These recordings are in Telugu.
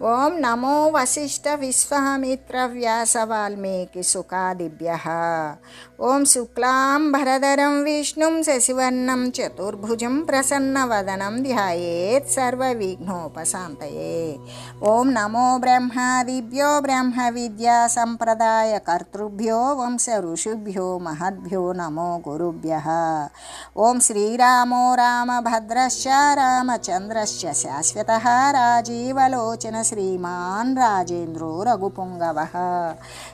ओम नमो वशिष्ठ वसिष्ठविश्वामित्रव्यासवाल्मीकिसुकादिभ्यः ॐ शुक्लां भरधरं विष्णु शशिवर्णं चतुर्भुज प्रसन्न वदनम ध्यानोपात ओं नमो ब्रह्मादिभ्यो ब्रह्म विद्या संप्रदायकर्तृभ्यो वंश ऋषिभ्यो महद्यो नमो गुरुभ्यः। ॐ श्रीरामो रामभद्रश्च रामचन्द्रश्च शाश्वत राजीवलोचन శ్రీమాన్ రాజేంద్రో రఘుపుంగవ.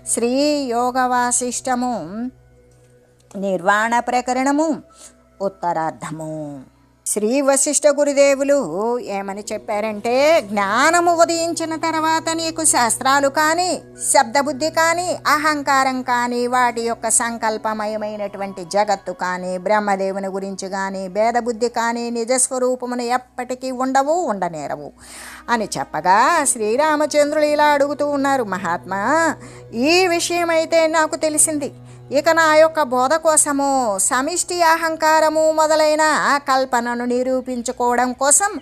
శ్రీ యోగవాసిష్టము నిర్వాణ ప్రకరణము ఉత్తరార్ధము. శ్రీ వశిష్ఠ గురుదేవులు ఏమని చెప్పారంటే జ్ఞానము ఉదయించిన తర్వాత నీకు శాస్త్రాలు కానీ శబ్దబుద్ధి కానీ అహంకారం కానీ వాటి యొక్క సంకల్పమయమైనటువంటి జగత్తు కానీ బ్రహ్మదేవుని గురించి కానీ భేదబుద్ధి కానీ నిజస్వరూపమును ఎప్పటికీ ఉండవు ఉండనేరవు అని చెప్పగా శ్రీరామచంద్రులు ఇలా అడుగుతూ ఉన్నారు మహాత్మా ఈ విషయమైతే నాకు తెలిసింది. ఇక నా యొక్క బోధ కోసము సమిష్టి అహంకారము మొదలైన కల్పనను నిరూపించుకోవడం కోసం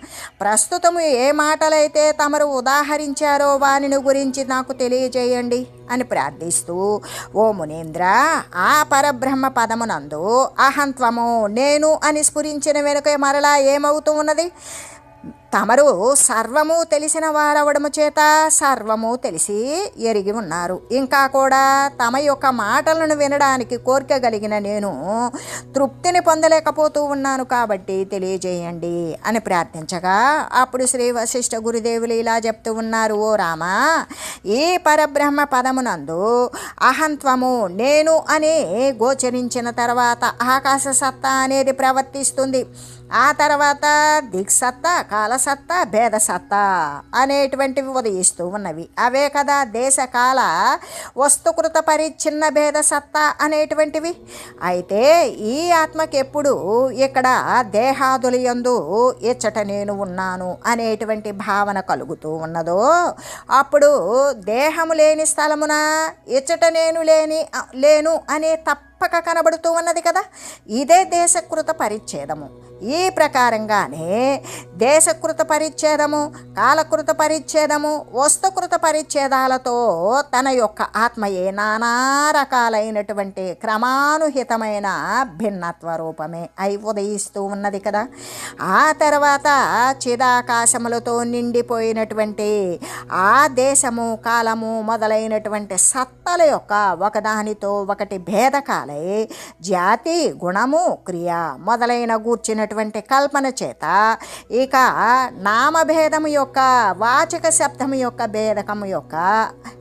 ప్రస్తుతము ఏ మాటలైతే తమరు ఉదాహరించారో వానిని గురించి నాకు తెలియజేయండి అని ప్రార్థిస్తూ ఓ మునీంద్ర ఆ పరబ్రహ్మ పదమునందు అహంత్వము నేను అని స్ఫురించిన వెనుక మరలా ఏమవుతూ ఉన్నది? తమరు సర్వము తెలిసిన వారవడము చేత సర్వము తెలిసి ఎరిగి ఉన్నారు. ఇంకా కూడా తమ యొక్క మాటలను వినడానికి కోరిక కలిగిన నేను తృప్తిని పొందలేకపోతూ ఉన్నాను కాబట్టి తెలియజేయండి అని ప్రార్థించగా అప్పుడు శ్రీ వశిష్ఠ గురుదేవులు ఇలా చెప్తూ ఉన్నారు ఓ రామా ఈ పరబ్రహ్మ పదమునందు అహంత్వము నేను అనే గోచరించిన తర్వాత ఆకాశ సత్తా అనేది ప్రవర్తిస్తుంది. ఆ తర్వాత దిక్సత్తా కాలసత్తా భేదసత్తా అనేటువంటివి ఉదయిస్తూ ఉన్నవి. అవే కదా దేశకాల వస్తుకృత పరిచ్ఛిన్న భేదసత్తా అనేటువంటివి. అయితే ఈ ఆత్మకి ఎప్పుడు ఇక్కడ దేహాదుల యందు ఇచ్చట నేను ఉన్నాను అనేటువంటి భావన కలుగుతూ ఉన్నదో అప్పుడు దేహము లేని స్థలమున ఇచ్చట నేను లేని లేను అనే తప్ప తప్పక కనబడుతూ ఉన్నది కదా? ఇదే దేశకృత పరిచ్ఛేదము. ఈ ప్రకారంగానే దేశకృత పరిచ్ఛేదము కాలకృత పరిచ్ఛేదము వస్తుకృత పరిచ్ఛేదాలతో తన యొక్క ఆత్మయే నానా రకాలైనటువంటి క్రమానుహితమైన భిన్నత్వ రూపమే అయి ఉదయిస్తూ ఉన్నది కదా? ఆ తర్వాత చిదాకాశములతో నిండిపోయినటువంటి ఆ దేశము కాలము మొదలైనటువంటి సత్తల యొక్క ఒకదానితో ఒకటి భేదకాలం జాతి గుణము క్రియ మొదలైన గూర్చినటువంటి కల్పన చేత ఇక నామభేదము యొక్క వాచక శబ్దము యొక్క భేదకము యొక్క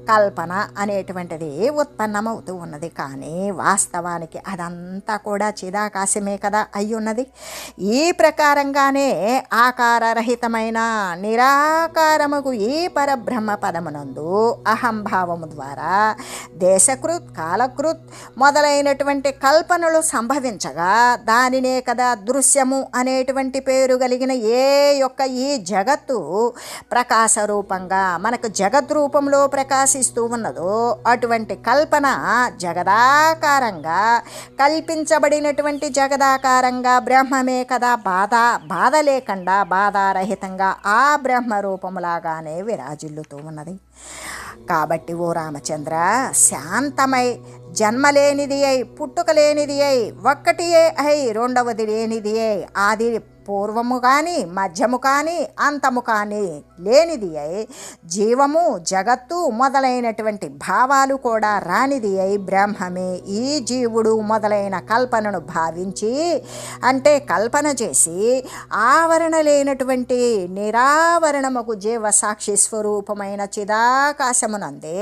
కల్పన అనేటువంటిది ఉత్పన్నమవుతూ ఉన్నది. కానీ వాస్తవానికి అదంతా కూడా చిదాకాశమే కదా అయ్యున్నది ఈ ప్రకారంగానే ఆకారరహితమైన నిరాకారముకు ఈ పరబ్రహ్మ పదమునందు అహంభావము ద్వారా దేశకృత్ కాలకృత్ మొదలైనటువంటి కల్పనలు సంభవించగా దానినే కదా దృశ్యము అనేటువంటి పేరు కలిగిన ఏ యొక్క ఈ జగత్తు ప్రకాశ రూపంగా మనకు జగత్ రూపంలో ప్రకాశిస్తూ ఉన్నదో అటువంటి కల్పన జగదాకారంగా కల్పించబడినటువంటి జగదాకారంగా బ్రహ్మమే కదా బాధ బాధ లేకుండా బాధారహితంగా ఆ బ్రహ్మ రూపములాగానే విరాజిల్లుతూ ఉన్నది. కాబట్టి ఓ రామచంద్ర శాంతమై జన్మలేనిది అయి పుట్టుక లేనిది అయి ఒక్కటియే అయి రెండవది లేనిది అయి ఆది పూర్వము కానీ మధ్యము కానీ అంతము కానీ లేనిది అయి జీవము జగత్తు మొదలైనటువంటి భావాలు కూడా రానిది అయి బ్రహ్మమే. ఈ జీవుడు మొదలైన కల్పనను భావించి అంటే కల్పన చేసి ఆవరణ లేనటువంటి నిరావరణముకు జీవ సాక్షి స్వరూపమైన చిదాకాశమునందే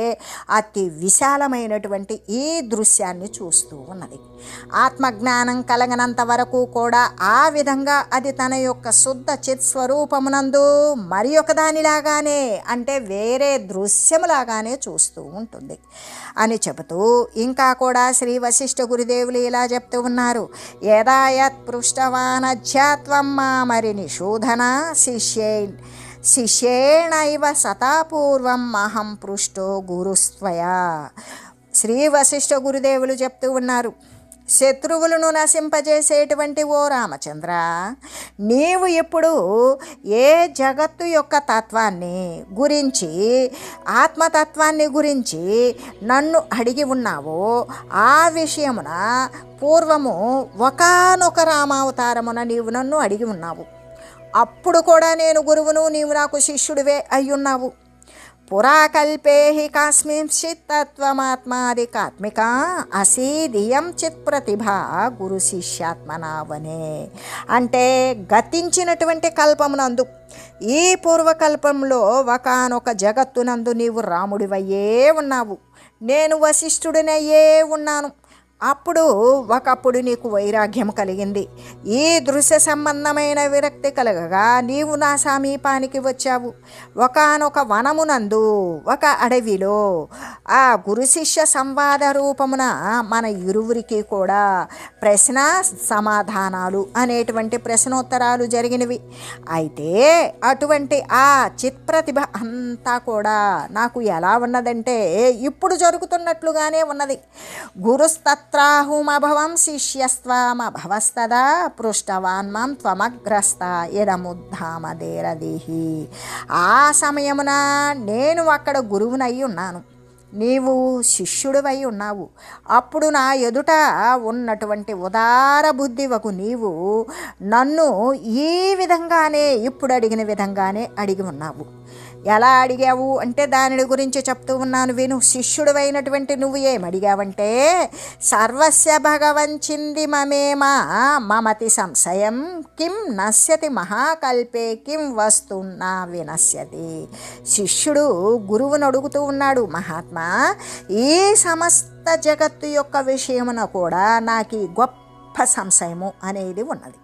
అతి విశాలమైనటువంటి ఈ దృశ్యాన్ని చూస్తూ ఉన్నది. ఆత్మజ్ఞానం కలగనంత వరకు కూడా ఆ విధంగా అది తన యొక్క శుద్ధ చిత్ స్వరూపమునందు మరి ఒక దానిలాగానే అంటే వేరే దృశ్యములాగానే చూస్తూ ఉంటుంది. అని చెబుతూ ఇంకా కూడా శ్రీ వశిష్ఠ గురుదేవులు ఇలా చెప్తూ ఉన్నారు. యదాయత్ పృష్టవానధ్యాత్వం మా మరి నిషూధన శిష్యే శిష్యేణైవ సతాపూర్వం అహం పృష్టో గురుస్త్వయా. శ్రీ వశిష్ఠ గురుదేవులు చెప్తూ ఉన్నారు. శత్రువులను నశింపజేసేటువంటి ఓ రామచంద్ర నీవు ఇప్పుడు ఏ జగత్తు యొక్క తత్వాన్ని గురించి ఆత్మతత్వాన్ని గురించి నన్ను అడిగి ఉన్నావో ఆ విషయమున పూర్వము ఒకనొక రామావతారమున నీవు నన్ను అడిగి ఉన్నావు. అప్పుడు కూడా నేను గురువును నీవు నాకు శిష్యుడివే అయ్యున్నావు. పురాకల్పే హి కాస్మింశ్చిత్ తత్వమాత్మాదికాత్మిక అసీదియం చిత్ ప్రతిభ గురు శిష్యాత్మనావనే. అంటే గతించినటువంటి కల్పమునందు ఈ పూర్వకల్పంలో ఒకనొక జగత్తునందు నీవు రాముడివయ్యే ఉన్నావు. నేను వశిష్ఠుడినయ్యే ఉన్నాను. అప్పుడు ఒకప్పుడు నీకు వైరాగ్యం కలిగింది. ఈ దృశ్య సంబంధమైన విరక్తి కలగగా నీవు నా సమీపానికి వచ్చావు. ఒకనొక వనమునందు ఒక అడవిలో ఆ గురు శిష్య సంవాద రూపమున మన ఇరువురికి కూడా ప్రశ్న సమాధానాలు అనేటువంటి ప్రశ్నోత్తరాలు జరిగినవి. అయితే అటువంటి ఆ చిత్ప్రతిభ అంతా కూడా నాకు ఎలా ఉన్నదంటే ఇప్పుడు జరుగుతున్నట్లుగానే ఉన్నది. గురుస్తత్రాహుమభవం శిష్యస్త్వామభవస్తదా పృష్టవాన్ మాం త్వమగ్రస్త ఇదముద్ధామదేరదేహి ఆ సమయమున నేను అక్కడ గురువునై ఉన్నాను. నీవు శిష్యుడివై ఉన్నావు. అప్పుడు నా ఎదుట ఉన్నటువంటి ఉదార బుద్ధివకు నీవు నన్ను ఈ విధంగానే ఇప్పుడు అడిగిన విధంగానే అడిగి ఉన్నావు. ఎలా అడిగావు? అంటే దాని గురించి చెప్తూ ఉన్నాను విను. శిష్యుడివైనటువంటి నువ్వు ఏమడిగావంటే సర్వస్య భగవంచింది మమేమా? మమతి సంశయం. కిం నశ్యతి మహాకల్పే? కిం వస్తున్నా వినశ్యతి. శిష్యుడు గురువును అడుగుతూ ఉన్నాడు మహాత్మా ఈ సమస్త జగత్తు యొక్క విషయమున కూడా నాకు ఈ గొప్ప సంశయము అనేది ఉన్నది.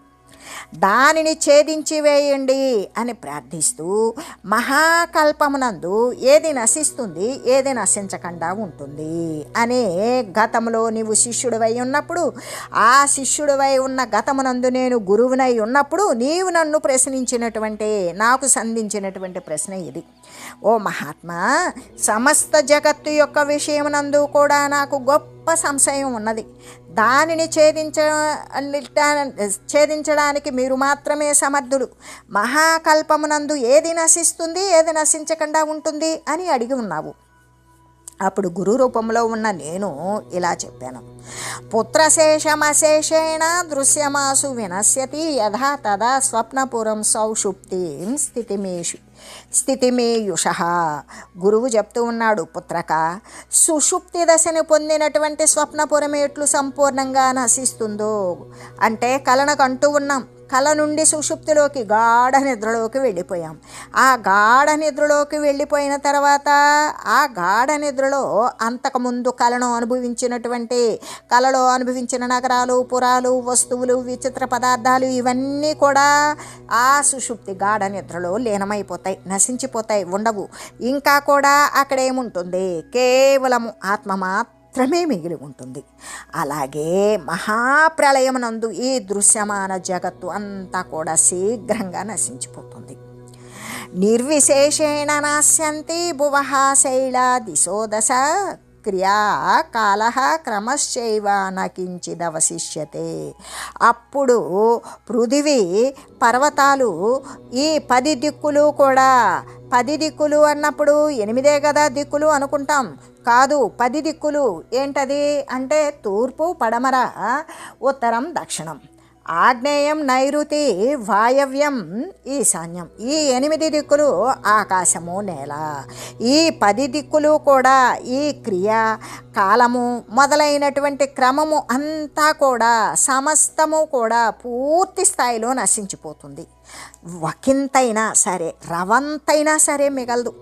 దానిని ఛేదించి వేయండి అని ప్రార్థిస్తూ మహాకల్పమునందు ఏది నశిస్తుంది ఏది నశించకుండా ఉంటుంది అనే గతంలో నీవు శిష్యుడివై ఉన్నప్పుడు ఆ శిష్యుడివై ఉన్న గతమునందు నేను గురువునై ఉన్నప్పుడు నీవు నన్ను ప్రశ్నించినటువంటి నాకు సంధించినటువంటి ప్రశ్న ఇది. ఓ మహాత్మా సమస్త జగత్తు యొక్క విషయమునందు కూడా నాకు గొప్ప సంశయం ఉన్నది. దానిని ఛేదించ ఛేదించడానికి మీరు మాత్రమే సమర్థుడు మహాకల్పమునందు ఏది నశిస్తుంది ఏది నశించకుండా ఉంటుంది అని అడిగి ఉన్నావు. అప్పుడు గురు రూపంలో ఉన్న నేను ఇలా చెప్పాను. పుత్రశేషమశేషేణ దృశ్యమాసు వినశ్యతి యథా తదా స్వప్నపురం సౌషుప్తిం స్థితిమేషు. స్థితిమేయుష గురువు చెప్తూ ఉన్నాడు పుత్రక. సుషుప్తి దశని పొందినటువంటి స్వప్నపురమేట్లు సంపూర్ణంగా నశిస్తుందో. అంటే కలనకంటూ ఉన్నాం. కల నుండి సుషుప్తిలోకి గాఢ నిద్రలోకి వెళ్ళిపోయాం. ఆ గాఢ నిద్రలోకి వెళ్ళిపోయిన తర్వాత ఆ గాఢ నిద్రలో అంతకుముందు కలను అనుభవించినటువంటి కలలో అనుభవించిన నగరాలు పురాలు వస్తువులు విచిత్ర పదార్థాలు ఇవన్నీ కూడా ఆ సుషుప్తి గాఢ నిద్రలో లీనమైపోతాయి నశించిపోతాయి ఉండవు. ఇంకా కూడా అక్కడేముంటుంది? కేవలము ఆత్మ మాత్రమే మిగిలి ఉంటుంది. అలాగే మహాప్రళయమునందు ఈ దృశ్యమాన జగత్తు అంతా కూడా శీఘ్రంగా నశించిపోతుంది. నిర్విశేషేణ నాశ్యంతి భువః శైలా దిశో దశ క్రియా కాల క్రమశ్చైవ నకించిదవశిష్యతే. అప్పుడు పృథివీ పర్వతాలు ఈ పది దిక్కులు కూడా పది దిక్కులు అన్నప్పుడు ఎనిమిదే కదా దిక్కులు అనుకుంటాం. కాదు పది దిక్కులు ఏంటది? అంటే తూర్పు పడమర ఉత్తరం దక్షిణం. ఆగ్నేయం నైరుతి వాయవ్యం ఈశాన్యం ఈ ఎనిమిది దిక్కులు ఆకాశము నేల. ఈ పది దిక్కులు కూడా ఈ క్రియ కాలము మొదలైనటువంటి క్రమము అంతా కూడా సమస్తము కూడా పూర్తి స్థాయిలో నశించిపోతుంది. వకింతైనా సరే రవంతైనా సరే మిగలదు.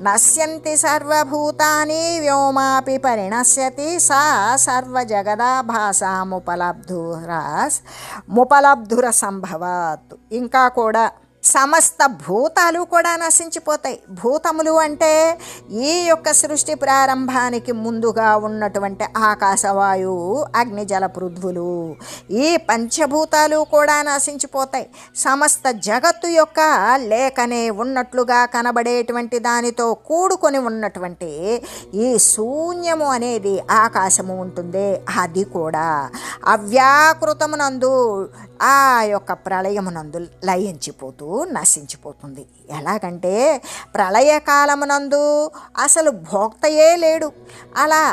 నశ్యంతి సర్వభూతాని వ్యోమాపి పరిణశ్యతి సా సర్వజగదాభాసాముపలబ్ధుర ముపలబ్ధుర సంభవాత్. ఇంకా కూడా సమస్త భూతాలు కూడా నశించిపోతాయి. భూతములు అంటే ఈ యొక్క సృష్టి ప్రారంభానికి ముందుగా ఉన్నటువంటి ఆకాశవాయువు అగ్నిజల పృథ్వులు. ఈ పంచభూతాలు కూడా నశించిపోతాయి. సమస్త జగత్తు యొక్క లేఖనే ఉన్నట్లుగా కనబడేటువంటి దానితో కూడుకొని ఉన్నటువంటి ఈ శూన్యము అనేది ఆకాశము ఉంటుంది. అది కూడా అవ్యాకృతమునందు ఆ యొక్క ప్రళయమునందు లయించిపోతూ నశించిపోతుంది. ఎలాగంటే ప్రళయకాలమునందు అసలు భోక్తయే లేడు. అలా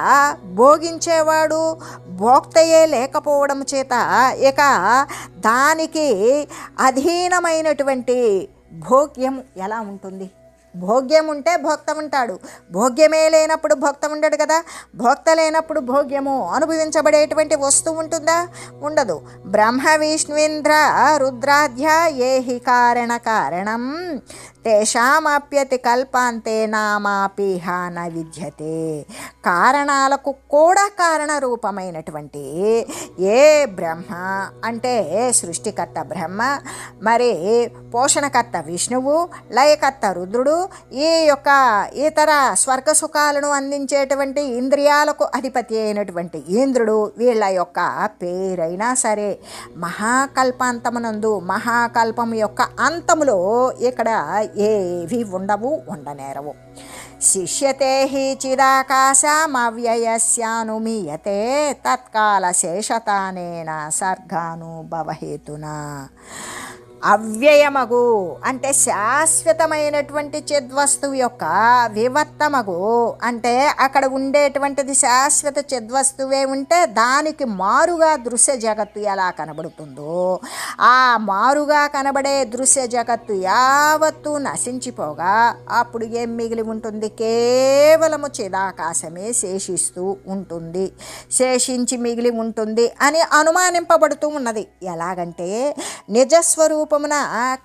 భోగించేవాడు భోక్తయే లేకపోవడం చేత ఇక దానికి అధీనమైనటువంటి భోగ్యం ఎలా ఉంటుంది? భోగ్యం ఉంటే భోక్త ఉంటాడు భోగ్యమే లేనప్పుడు భోక్త ఉండడు కదా? భోక్త లేనప్పుడు భోగ్యము అనుభవించబడేటువంటి వస్తువు ఉంటుందా? ఉండదు. బ్రహ్మ విష్ణువేంద్ర రుద్రాధ్య ఏహి కారణ కారణం. తేషామాప్యతి కల్పాంతే నామాపిహ న విద్యతే. కారణాలకు కూడా కారణ రూపమైనటువంటి ఏ బ్రహ్మ అంటే సృష్టికర్త బ్రహ్మ మరి పోషణకర్త విష్ణువు లయకర్త రుద్రుడు ఈ యొక్క ఇతర స్వర్గ సుఖాలను అందించేటువంటి ఇంద్రియాలకు అధిపతి అయినటువంటి ఇంద్రుడు వీళ్ళ యొక్క పేరైనా సరే మహాకల్పాంతమునందు మహాకల్పం యొక్క అంతములో ఇక్కడ ఏవి ఉండవు ఉండనేరవు. శిష్యతే హి చిదాకాశమవ్యయస్యానుమీయతే తత్కాల శేషతానేన సర్గానుభవహేతునా. అవ్యయమగు. అంటే శాశ్వతమైనటువంటి చిద్వస్తువు యొక్క వివర్తమగు. అంటే అక్కడ ఉండేటువంటిది శాశ్వత చిద్వస్తువే ఉంటే దానికి మారుగా దృశ్య జగత్తు ఎలా కనబడుతుందో. ఆ మారుగా కనబడే దృశ్య జగత్తు యావత్తు నశించిపోగా అప్పుడు ఏం మిగిలి ఉంటుంది? కేవలము చిదాకాశమే శేషిస్తూ ఉంటుంది. శేషించి మిగిలి ఉంటుంది అని అనుమానింపబడుతూ ఉన్నది. ఎలాగంటే రూపమున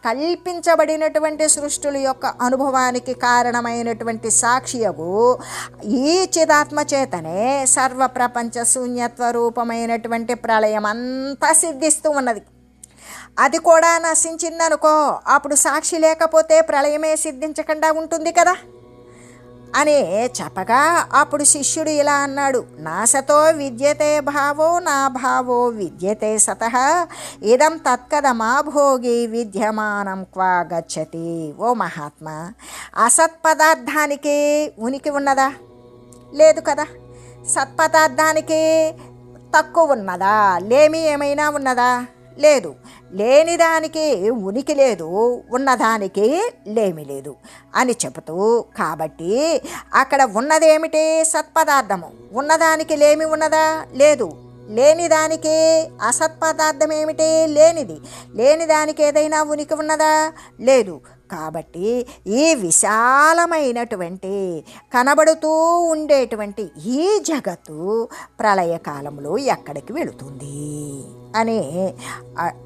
కల్పించబడినటువంటి సృష్టుల యొక్క అనుభవానికి కారణమైనటువంటి సాక్షియగు ఈ చిదాత్మ చేతనే సర్వ ప్రపంచ శూన్యత్వ రూపమైనటువంటి ప్రళయం అంతా సిద్ధిస్తూ ఉన్నది. అది కూడా నశించిందనుకో అప్పుడు సాక్షి లేకపోతే ప్రళయమే సిద్ధించకుండా ఉంటుంది కదా. అని చెప్పగా అప్పుడు శిష్యుడు ఇలా అన్నాడు నాసతో విద్యతే భావో నా భావో విద్యతే సత. ఇదం తత్కదమా భోగి విద్యమానం క్వా గచ్చతి ఓ మహాత్మా. అసత్పదార్థానికి ఉనికి ఉన్నదా? లేదు కదా. సత్పదార్థానికి తక్కువ ఉన్నదా? లేమి ఏమైనా ఉన్నదా? లేదు. లేనిదానికి ఉనికి లేదు ఉన్నదానికి లేమి లేదు అని చెబుతూ కాబట్టి అక్కడ ఉన్నదేమిటి సత్పదార్థము? ఉన్నదానికి లేమి ఉన్నదా? లేదు. లేనిదానికి అసత్పదార్థం ఏమిటి లేనిది? లేనిదానికి ఏదైనా ఉనికి ఉన్నదా? లేదు. కాబట్టి ఈ విశాలమైనటువంటి కనబడుతూ ఉండేటువంటి ఈ జగత్తు ప్రళయకాలంలో ఎక్కడికి వెళుతుంది? అని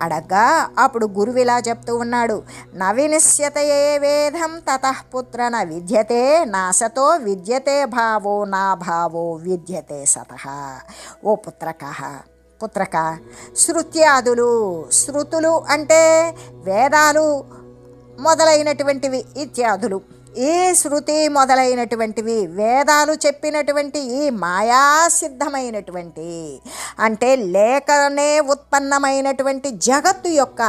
అడగ్గా అప్పుడు గురువు ఇలా చెప్తూ ఉన్నాడు. నవినిశ్యతయే వేదం తతః పుత్ర న విద్యతే నాశతో విద్యతే భావో నా భావో విద్యతే సతః. ఓ పుత్రక పుత్రక శృత్యాదులు శృతులు అంటే వేదాలు మొదలైనటువంటివి ఇత్యాదులు. ఈ శృతి మొదలైనటువంటివి? వేదాలు చెప్పినటువంటి ఈ మాయాసిద్ధమైనటువంటి అంటే లేఖనే ఉత్పన్నమైనటువంటి జగత్తు యొక్క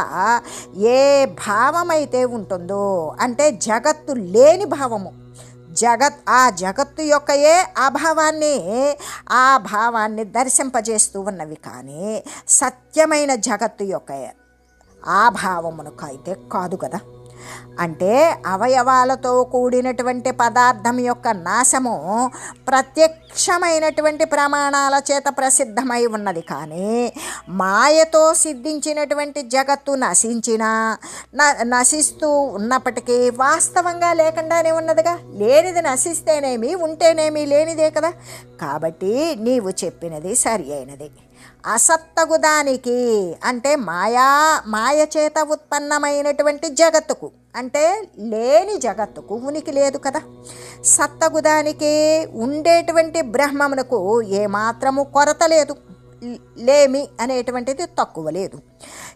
ఏ భావమైతే ఉంటుందో అంటే జగత్తు లేని భావము. జగత్ ఆ జగత్తు యొక్క ఏ అభావాన్ని ఆ భావాన్ని దర్శింపజేస్తూ ఉన్నవి కానీ సత్యమైన జగత్తు యొక్క ఆ భావమునకు అయితే కాదు కదా. అంటే అవయవాలతో కూడినటువంటి పదార్థం యొక్క నాశము ప్రత్యక్షమైనటువంటి ప్రమాణాల చేత ప్రసిద్ధమై ఉన్నది. కానీ మాయతో సిద్ధించినటువంటి జగత్తు నశించినా న నశిస్తూ ఉన్నప్పటికీ వాస్తవంగా లేకుండానే ఉన్నదిగా. లేనిది నశిస్తేనేమి ఉంటేనేమి లేనిదే కదా. కాబట్టి నీవు చెప్పినది సరి అయినది. అసత్తగు దానికి అంటే మాయా మాయ చేత ఉత్పన్నమైనటువంటి జగత్తుకు. అంటే లేని జగత్తుకు ఉనికి లేదు కదా. సత్తగు దానికి ఉండేటువంటి బ్రహ్మమునకు ఏమాత్రము కొరత లేదు. లేమి అనేటువంటిది తక్కువ లేదు.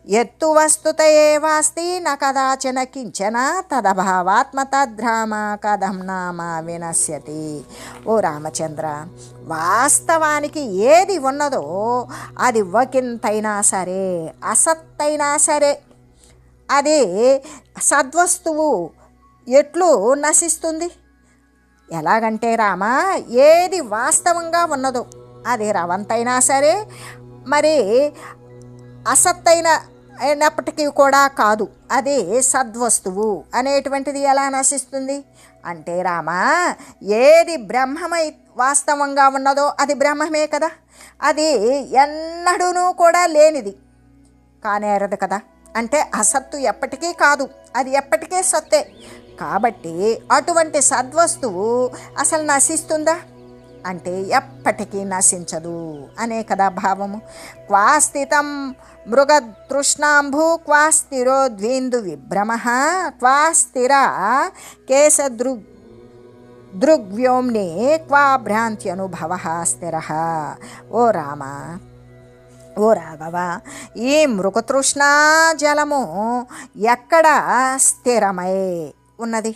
ఎత్తు వస్తుత ఏవాస్తి న కదాచన కించన తదభావాత్మ తద్రామ కథం నామ వినశ్యతి. ఓ రామచంద్ర వాస్తవానికి ఏది ఉన్నదో అది ఒకంతైనా సరే అసత్తైనా సరే అది సద్వస్తువు ఎట్లు నశిస్తుంది? ఎలాగంటే రామా ఏది వాస్తవంగా ఉన్నదో అది రవంతైనా సరే మరి అసత్తైన అయినప్పటికీ కూడా కాదు. అది సద్వస్తువు అనేటువంటిది ఎలా నశిస్తుంది? అంటే రామా ఏది బ్రహ్మమై వాస్తవంగా ఉన్నదో అది బ్రహ్మమే కదా. అది ఎన్నడూనూ కూడా లేనిది. కానేరదు కదా. అంటే అసత్తు ఎప్పటికీ కాదు. అది ఎప్పటికీ సత్తే. కాబట్టి అటువంటి సద్వస్తువు అసలు నశిస్తుందా? అంటే ఎప్పటికీ నశించదు. అనే కదా భావము. క్వాస్థితం మృగతృష్ణాంభు క్వాస్థిరో ద్వేందు విభ్రమ క్వాస్థిర కేశదృ దృగ్వ్యోమ్ని క్వా భ్రాంతి అనుభవ స్థిర. ఓ రామ ఓ రాఘవ ఈ మృగతృష్ణా జలము ఎక్కడ స్థిరమై ఉన్నది?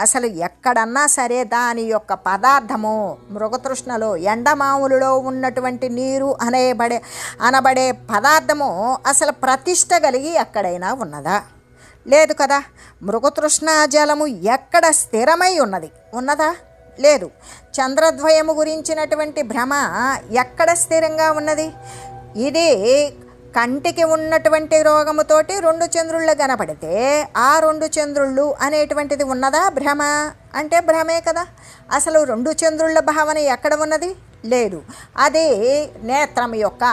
అసలు ఎక్కడన్నా సరే దాని యొక్క పదార్థము మృగతృష్ణలో ఎండమామూలులో ఉన్నటువంటి నీరు అనేబడే అనబడే పదార్థము అసలు ప్రతిష్ట కలిగి ఎక్కడైనా ఉన్నదా? లేదు కదా. మృగతృష్ణ జలము ఎక్కడ స్థిరమై ఉన్నది? ఉన్నదా? లేదు. చంద్రద్వయము గురించినటువంటి భ్రమ ఎక్కడ స్థిరంగా ఉన్నది? ఇది కంటికి ఉన్నటువంటి రోగముతోటి రెండు చంద్రుళ్ళు కనపడితే ఆ రెండు చంద్రుళ్ళు అనేటువంటిది ఉన్నదా భ్రమ? అంటే భ్రమే కదా. అసలు రెండు చంద్రుళ్ళ భావన ఎక్కడ ఉన్నది? లేదు. అది నేత్రం యొక్క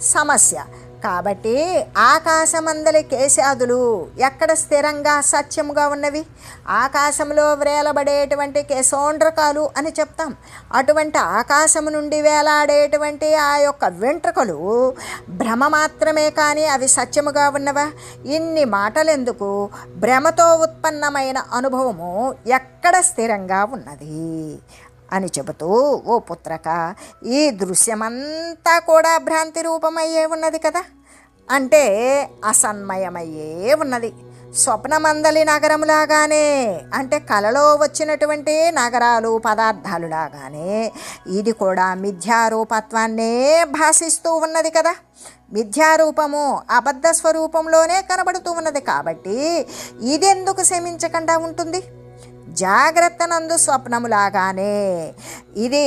సమస్య. కాబట్టి ఆకాశమందలి కేశాదులు ఎక్కడ స్థిరంగా సత్యముగా ఉన్నవి? ఆకాశంలో వ్రేలబడేటువంటి కేశోండ్రకాలు అని చెప్తాం. అటువంటి ఆకాశము నుండి వేలాడేటువంటి ఆ యొక్క వెంట్రుకలు భ్రమ మాత్రమే కానీ అవి సత్యముగా ఉన్నవా? ఇన్ని మాటలెందుకు? భ్రమతో ఉత్పన్నమైన అనుభవము ఎక్కడ స్థిరంగా ఉన్నది? అని చెబుతూ ఓ పుత్రక ఈ దృశ్యమంతా కూడా భ్రాంతి రూపమయ్యే ఉన్నది కదా? అంటే అసన్మయమయ్యే ఉన్నది. స్వప్నమందలి నగరములాగానే అంటే కలలో వచ్చినటువంటి నగరాలు పదార్థాలు లాగానే ఇది కూడా మిథ్యారూపత్వాన్నే భాషిస్తూ ఉన్నది కదా? మిథ్యారూపము అబద్ధ స్వరూపంలోనే కనబడుతూ ఉన్నది కాబట్టి ఇదెందుకు శమించకుండా ఉంటుంది? జాగ్రత్త నందు స్వప్నములాగానే. ఇది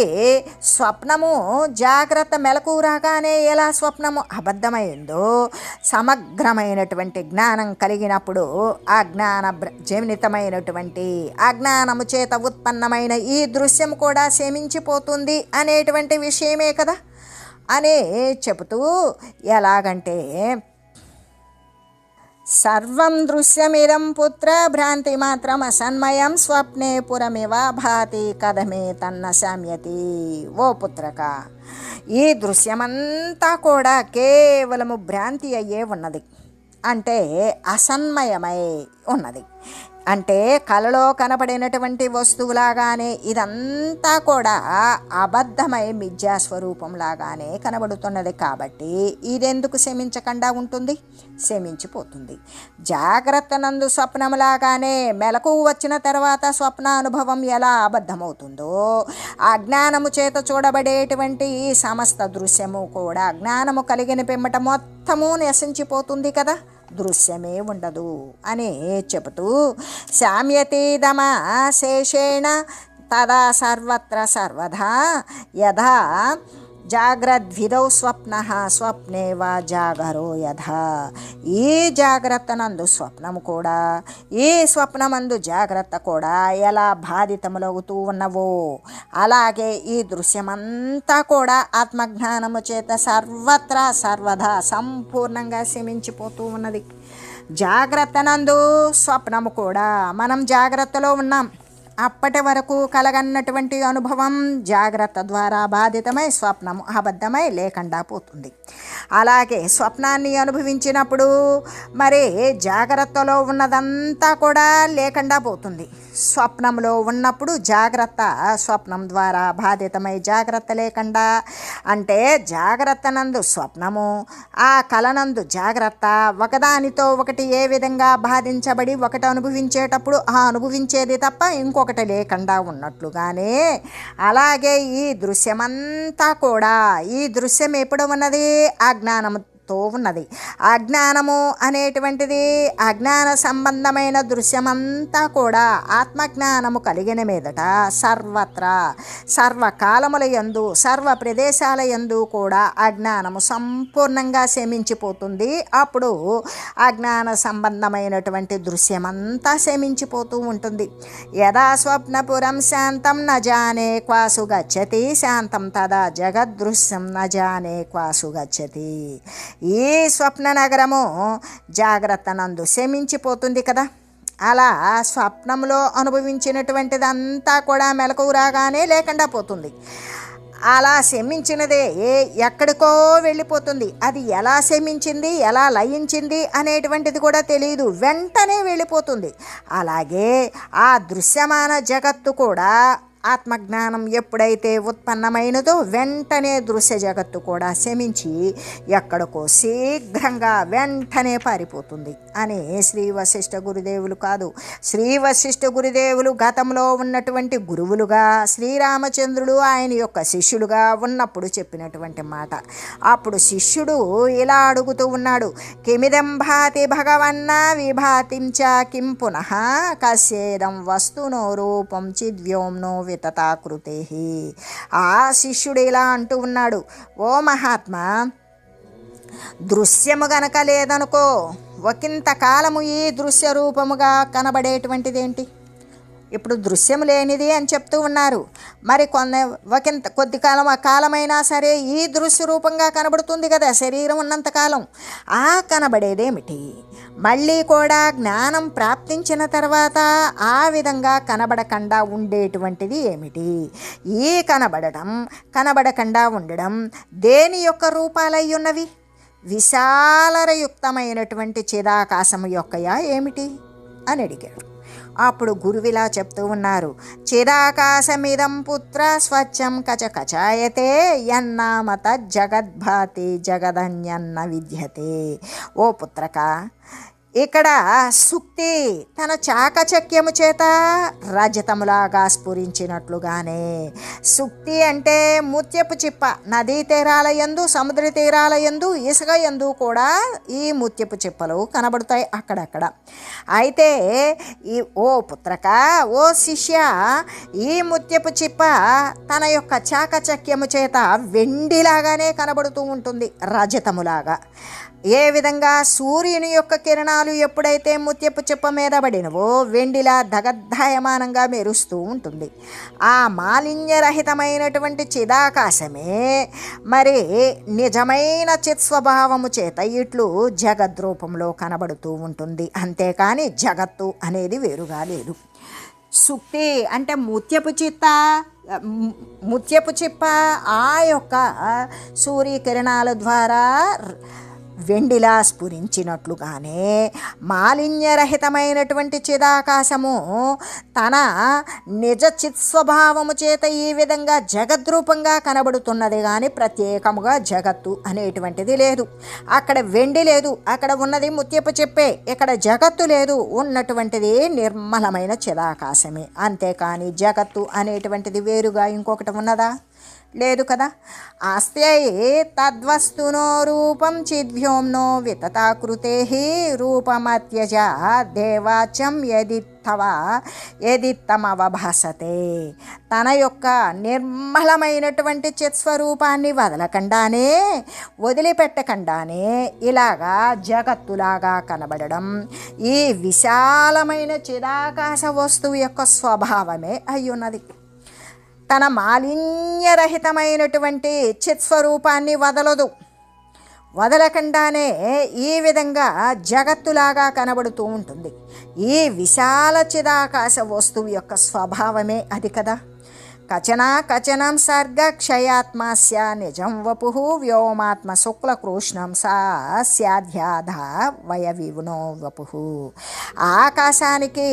స్వప్నము జాగ్రత్త మెలకు రాగానే ఎలా స్వప్నము అబద్ధమైందో సమగ్రమైనటువంటి జ్ఞానం కలిగినప్పుడు ఆ జ్ఞాన బ్ర- జనితమైనటువంటి అజ్ఞానము చేత ఉత్పన్నమైన ఈ దృశ్యం కూడా శమించిపోతుంది అనేటువంటి విషయమే కదా. అని చెబుతూ ఎలాగంటే సర్వం దృశ్యమిరం పుత్ర భ్రాంతి మాత్రం అసన్మయం స్వప్నే పురమివ భాతి కథమే తన్న శామ్యతి. ఓ పుత్రక ఈ దృశ్యమంతా కూడా కేవలము భ్రాంతి అయ్యే ఉన్నది. అంటే అసన్మయమై ఉన్నది. అంటే కలలో కనపడినటువంటి వస్తువులాగానే ఇదంతా కూడా అబద్ధమై మిథ్యా స్వరూపంలాగానే కనబడుతున్నది కాబట్టి ఇదెందుకు శమించకుండా ఉంటుంది? శమించిపోతుంది జాగ్రత్త నందు స్వప్నములాగానే మెలకు వచ్చిన తర్వాత స్వప్న అనుభవం ఎలా అబద్ధమవుతుందో అజ్ఞానము చేత చూడబడేటువంటి ఈ సమస్త దృశ్యము కూడా జ్ఞానము కలిగిన పిమ్మట మొత్తము నశించిపోతుంది కదా? దృశ్యమే ఉండదు అని చెబుతూ శామ్యతీదమ శేషేణ తదా సర్వత్ర సర్వదా యథా జాగ్రద్విదౌ స్వప్న స్వప్నే వా జాగరో యథ ఈ జాగ్రత్త నందు స్వప్నము కూడా ఈ స్వప్నమందు జాగ్రత్త కూడా ఎలా బాధితములవుతూ ఉన్నవో అలాగే ఈ దృశ్యమంతా కూడా ఆత్మజ్ఞానము చేత సర్వత్రా సర్వదా సంపూర్ణంగా శమించిపోతూ ఉన్నది. జాగ్రత్త నందు స్వప్నము కూడా మనం జాగ్రత్తలో ఉన్నాం. అప్పటి వరకు కలగన్నటువంటి అనుభవం జాగ్రత్త ద్వారా బాధితమై స్వప్నము అబద్ధమై లేకుండా పోతుంది. అలాగే స్వప్నాన్ని అనుభవించినప్పుడు మరి జాగ్రత్తలో ఉన్నదంతా కూడా లేకుండా పోతుంది. స్వప్నంలో ఉన్నప్పుడు జాగ్రత్త స్వప్నం ద్వారా బాధితమై జాగ్రత్త లేకుండా. అంటే జాగ్రత్త నందు స్వప్నము ఆ కలనందు జాగ్రత్త. ఒకదానితో ఒకటి ఏ విధంగా బాధించబడి ఒకటి అనుభవించేటప్పుడు ఆ అనుభవించేది తప్ప ఇంకొకటి లేకుండా ఉన్నట్లుగానే. అలాగే ఈ దృశ్యమంతా కూడా ఈ దృశ్యం ఎప్పుడు ఉన్నది? అజ్ఞానం తో ఉన్నది. అజ్ఞానము అనేటువంటిది అజ్ఞాన సంబంధమైన దృశ్యమంతా కూడా ఆత్మజ్ఞానము కలిగిన మీదట సర్వత్రా సర్వకాలముల యందు సర్వ ప్రదేశాల యందు కూడా అజ్ఞానము సంపూర్ణంగా శమించిపోతుంది అప్పుడు అజ్ఞాన సంబంధమైనటువంటి దృశ్యమంతా శమించిపోతూ ఉంటుంది. యదా స్వప్నపురం శాంతం నజానే క్వాసు గచ్చతి శాంతం తదా జగద్దృశ్యం నజానే క్వాసు గచ్చతి. ఈ స్వప్న నగరము జాగ్రత్త నందు శమించిపోతుంది కదా. అలా స్వప్నంలో అనుభవించినటువంటిదంతా కూడా మెలకువ రాగానే లేకుండా పోతుంది. అలా శమించినదే ఎక్కడికో వెళ్ళిపోతుంది. అది ఎలా శమించింది ఎలా లయించింది అనేటువంటిది కూడా తెలియదు. వెంటనే వెళ్ళిపోతుంది. అలాగే ఆ దృశ్యమాన జగత్తు కూడా ఆత్మజ్ఞానం ఎప్పుడైతే ఉత్పన్నమైనదో వెంటనే దృశ్య జగత్తు కూడా శమించి ఎక్కడికో శీఘ్రంగా వెంటనే పారిపోతుంది. అని శ్రీ వశిష్ఠ గురుదేవులు కాదు శ్రీ వశిష్ఠ గురుదేవులు గతంలో ఉన్నటువంటి గురువులుగా శ్రీరామచంద్రుడు ఆయన యొక్క శిష్యులుగా ఉన్నప్పుడు చెప్పినటువంటి మాట. అప్పుడు శిష్యుడు ఇలా అడుగుతూ ఉన్నాడు కిమిదం భాతి భగవన్న విభాతించ కిం పునః కస్యేదం వస్తునో రూపం చిద్వ్యోమ్నో వితతాకృతే ఆ శిష్యుడు ఇలా అంటూ ఉన్నాడు. ఓ మహాత్మా దృశ్యము గనక లేదనుకో ఒకంత కాలము ఈ దృశ్య రూపముగా కనబడేటువంటిదేంటి? ఇప్పుడు దృశ్యం లేనిది అని చెప్తూ ఉన్నారు. మరి కొన్న ఒకంత కొద్ది కాలం ఆ కాలమైనా సరే ఈ దృశ్య రూపంగా కనబడుతుంది కదా శరీరం ఉన్నంతకాలం ఆ కనబడేదేమిటి? మళ్ళీ కూడా జ్ఞానం ప్రాప్తించిన తర్వాత ఆ విధంగా కనబడకుండా ఉండేటువంటిది ఏమిటి? ఈ కనబడటం కనబడకుండా ఉండడం దేని యొక్క రూపాలై ఉన్నవి? విశాలరయుక్తమైనటువంటి చిదాకాశము యొక్కయా ఏమిటి? అని అడిగాడు అప్పుడు గురువిలా చెప్తూ ఉన్నారు. చిరాకాశమిదం పుత్ర స్వచ్ఛం కచ కచాయతే ఎన్నామత జగద్భాతి జగదన్యన్న విద్యతే. ఓ పుత్రక ఇక్కడ సుక్తి తన చాకచక్యము చేత రజతములాగా స్ఫురించినట్లుగానే. సుక్తి అంటే ముత్యపు చిప్ప నదీ తీరాల యందు సముద్ర తీరాల యందు ఇసుక యందు కూడా ఈ ముత్యపు చిప్పలు కనబడతాయి అక్కడక్కడ. అయితే ఈ ఓ పుత్రక ఓ శిష్య ఈ ముత్యపు చిప్ప తన యొక్క చాకచక్యము చేత వెండిలాగానే కనబడుతూ ఉంటుంది రజతములాగా. ఏ విధంగా సూర్యుని యొక్క కిరణాలు ఎప్పుడైతే ముత్యపు చిప్ప మీద పడినవో వెండిలా దగద్ధాయమానంగా మెరుస్తూ ఉంటుంది. ఆ మాలిన్యరహితమైనటువంటి చిదాకాశమే మరి నిజమైన చిత్స్వభావము చేత ఇట్లు జగద్రూపంలో కనబడుతూ ఉంటుంది. అంతేకాని జగత్తు అనేది వేరుగా లేదు. సుక్తి అంటే ముత్యపు చిత్త ముత్యపు చిప్ప ఆ యొక్క సూర్యకిరణాల ద్వారా వెండిలా స్ఫురించినట్లుగానే మాలిన్యరహితమైనటువంటి చిదాకాశము తన నిజ చిత్స్వభావము చేత ఈ విధంగా జగద్రూపంగా కనబడుతున్నది కానీ ప్రత్యేకముగా జగత్తు అనేటువంటిది లేదు. అక్కడ వెండి లేదు అక్కడ ఉన్నది ముత్యపు చెప్పే ఇక్కడ జగత్తు లేదు ఉన్నటువంటిది నిర్మలమైన చిదాకాశమే. అంతేకాని జగత్తు అనేటువంటిది వేరుగా ఇంకొకటి ఉన్నదా? లేదు కదా? ఆస్త్యై తద్వస్తునో రూపం చిద్వ్యోమ్నో వితతాకృతే రూపమత్యజ దేవాచం ఎదిత్తవ ఎదిత్తమవభాసతే తన యొక్క నిర్మలమైనటువంటి చిత్స్వరూపాన్ని వదలకుండానే వదిలిపెట్టకుండానే ఇలాగా జగత్తులాగా కనబడడం ఈ విశాలమైన చిదాకాశ వస్తువు యొక్క స్వభావమే అయ్యున్నది. తన మాలిన్యరహితమైనటువంటి చిత్స్వరూపాన్ని వదలదు. వదలకుండానే ఈ విధంగా జగత్తులాగా కనబడుతూ ఉంటుంది. ఈ విశాల చిదాకాశ వస్తువు యొక్క స్వభావమే అది కదా. కచనా కచనం సర్గ క్షయాత్మాస్య నిజం వపు వ్యోమాత్మ శుక్లకృష్ణం సా స్యాధ్యాధ వయవివునో వపు. ఆకాశానికి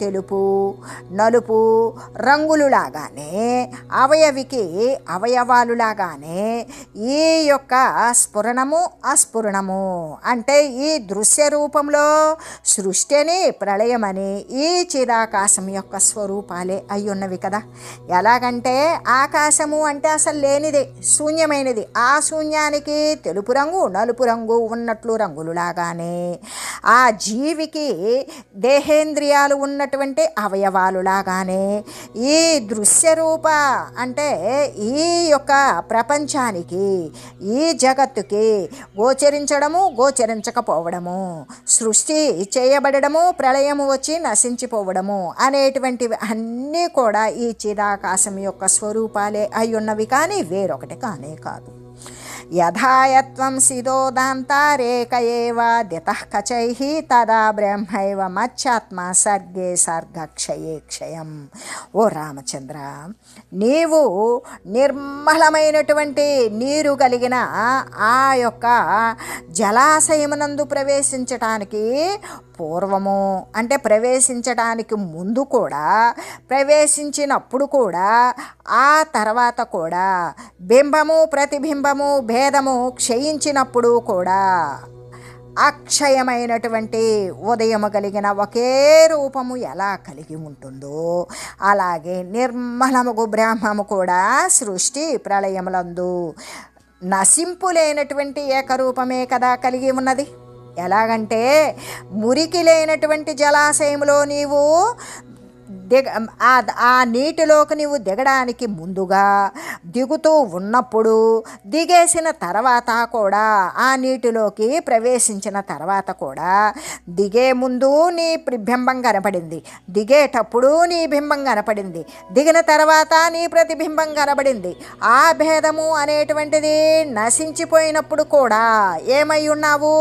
తెలుపు నలుపు రంగులులాగానే అవయవికి అవయవాలులాగానే ఈ యొక్క స్ఫురణము అస్ఫురణము. అంటే ఈ దృశ్య రూపంలో సృష్టిని ప్రళయమని ఈ చిరాకాశం యొక్క స్వరూపాలే అయ్యున్నవి కదా. ఎలా ఎలాగంటే ఆకాశము అంటే అసలు లేనిదే శూన్యమైనది. ఆ శూన్యానికి తెలుపు రంగు నలుపు రంగు ఉన్నట్లు రంగులులాగానే ఆ జీవికి దేహేంద్రియాలు ఉన్నటువంటి అవయవాలులాగానే ఈ దృశ్యరూప అంటే ఈ యొక్క ప్రపంచానికి ఈ జగత్తుకి గోచరించడము గోచరించకపోవడము సృష్టి చేయబడము ప్రళయము వచ్చి నశించిపోవడము అనేటువంటివి అన్నీ కూడా ఈ చిరాకాశ యొక్క స్వరూపాలే అయి ఉన్నవి కానీ వేరొకటి కానే కాదు. యథాయత్వం సిదోదాంతారేక ఏవ తదా బ్రహ్మైవ మచ్చాత్మ సర్గే సర్గక్షయే క్షయం. ఓ రామచంద్ర నీవు నిర్మలమైనటువంటి నీరు కలిగిన ఆ యొక్క జలాశయమునందు ప్రవేశించటానికి పూర్వము అంటే ప్రవేశించడానికి ముందు కూడా ప్రవేశించినప్పుడు కూడా ఆ తర్వాత కూడా బింబము ప్రతిబింబము భేదము క్షయించినప్పుడు కూడా అక్షయమైనటువంటి ఉదయము కలిగిన ఒకే రూపము ఎలా కలిగి ఉంటుందో అలాగే నిర్మలముగు బ్రహ్మము కూడా సృష్టి ప్రళయములందు నశింపులేనటువంటి ఏకరూపమే కదా కలిగి ఉన్నది. ఎలాగంటే మురికి లేనటువంటి జలాశయంలో నీవు దిగ ఆ నీటిలోకి నీవు దిగడానికి ముందుగా దిగుతూ ఉన్నప్పుడు దిగేసిన తర్వాత కూడా ఆ నీటిలోకి ప్రవేశించిన తర్వాత కూడా దిగే ముందు నీ బింబం కనపడింది. దిగేటప్పుడు నీ బింబం కనపడింది. దిగిన తర్వాత నీ ప్రతిబింబం కనబడింది ఆ భేదము అనేటువంటిది నశించిపోయినప్పుడు కూడా ఏమై ఉన్నావు?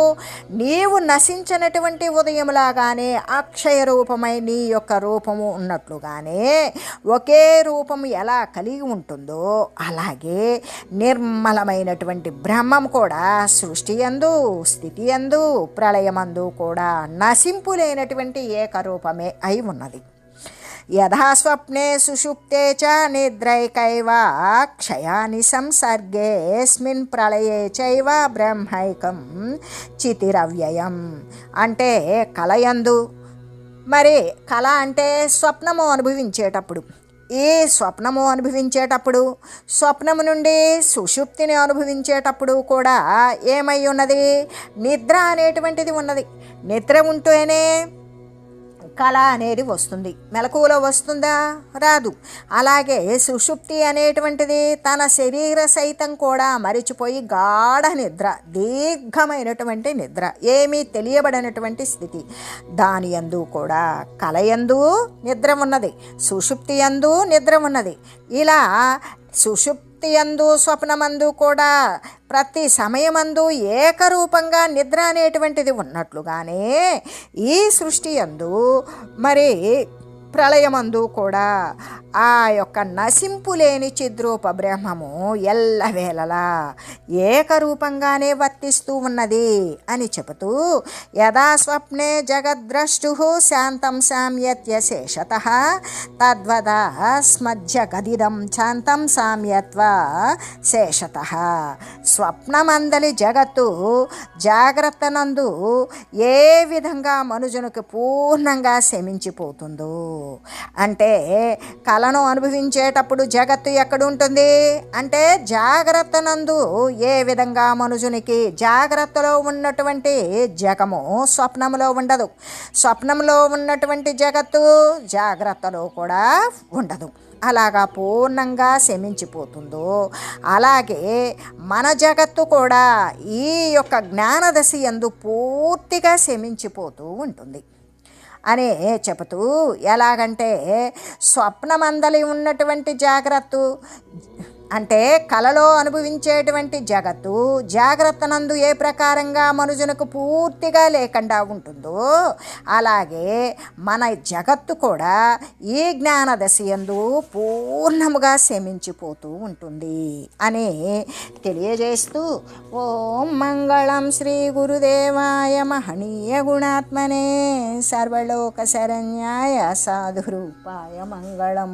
నీవు నశించినటువంటి ఉదయంలాగానే అక్షయ రూపమై నీ యొక్క రూపము ఉన్నట్లుగానే ఒకే రూపము ఎలా కలిగి ఉంటుందో అలాగే నిర్మలమైనటువంటి బ్రహ్మం కూడా సృష్టి ఎందు స్థితి ఎందు ప్రళయమందు కూడా నశింపులేనటువంటి ఏకరూపమే అయి ఉన్నది. యథాస్వప్నే సుషుప్తే చ నిద్రైకైవ క్షయాని సంసర్గేస్మిన్ ప్రళయే చైవ బ్రహ్మైకం చితిరవ్యయం. అంటే కలయందు మరి కళ అంటే స్వప్నము అనుభవించేటప్పుడు. ఈ స్వప్నము అనుభవించేటప్పుడు? స్వప్నము నుండి సుషుప్తిని అనుభవించేటప్పుడు కూడా ఏమై ఉన్నది? నిద్ర అనేటువంటిది ఉన్నది. నిద్ర ఉంటేనే కళ అనేది వస్తుంది. మెలకువలో వస్తుందా? రాదు. అలాగే సుషుప్తి అనేటువంటిది తన శరీర సైతం కూడా మరిచిపోయి గాఢ నిద్ర దీర్ఘమైనటువంటి నిద్ర ఏమీ తెలియబడినటువంటి స్థితి. దాని యందు కూడా కలయందు నిద్ర ఉన్నది. సుషుప్తి యందు నిద్ర ఉన్నది. ఇలా సుషుప్తి యందు స్వప్నమందు కూడా ప్రతి సమయమందు ఏకరూపంగా నిద్ర అనేటువంటిది ఉన్నట్లుగానే ఈ సృష్టి యందు మరి ప్రళయమందు కూడా ఆ యొక్క నశింపు లేని చిద్రూప బ్రహ్మము ఎల్లవేళలా ఏకరూపంగానే వర్తిస్తూ ఉన్నది అని చెబుతూ యదా స్వప్నే జగద్ద్రష్టు శాంతం సామ్యత్య శేషత తద్వదా స్మధ్య గదిదం శాంతం సామ్యత్వ శేషత. స్వప్నమందలి జగత్తు జాగ్రత్తనందు ఏ విధంగా మనుజునికి పూర్ణంగా శమించిపోతుందో అంటే కళను అనుభవించేటప్పుడు జగత్తు ఎక్కడుంటుంది? అంటే జాగ్రత్త నందు ఏ విధంగా మనుషునికి జాగ్రత్తలో ఉన్నటువంటి జగము స్వప్నంలో ఉండదు. స్వప్నంలో ఉన్నటువంటి జగత్తు జాగ్రత్తలో కూడా ఉండదు. అలాగా పూర్ణంగా శమించిపోతుందో అలాగే మన జగత్తు కూడా ఈ యొక్క జ్ఞానదశ ఎందు పూర్తిగా శమించిపోతూ ఉంటుంది. అని చెబుతూ ఎలాగంటే స్వప్నమందలి ఉన్నటువంటి జాగ్రత్త అంటే కలలో అనుభవించేటువంటి జగత్తు జాగ్రత్త నందు ఏ ప్రకారంగా మనుజునకు పూర్తిగా లేకుండా ఉంటుందో అలాగే మన జగత్తు కూడా ఈ జ్ఞానదశయందు పూర్ణముగా శమించిపోతూ ఉంటుంది అని తెలియజేస్తూ ఓం మంగళం శ్రీ గురుదేవాయ మహనీయ గుణాత్మనే సర్వలోక శరణ్యాయ సాధురూపాయ మంగళం.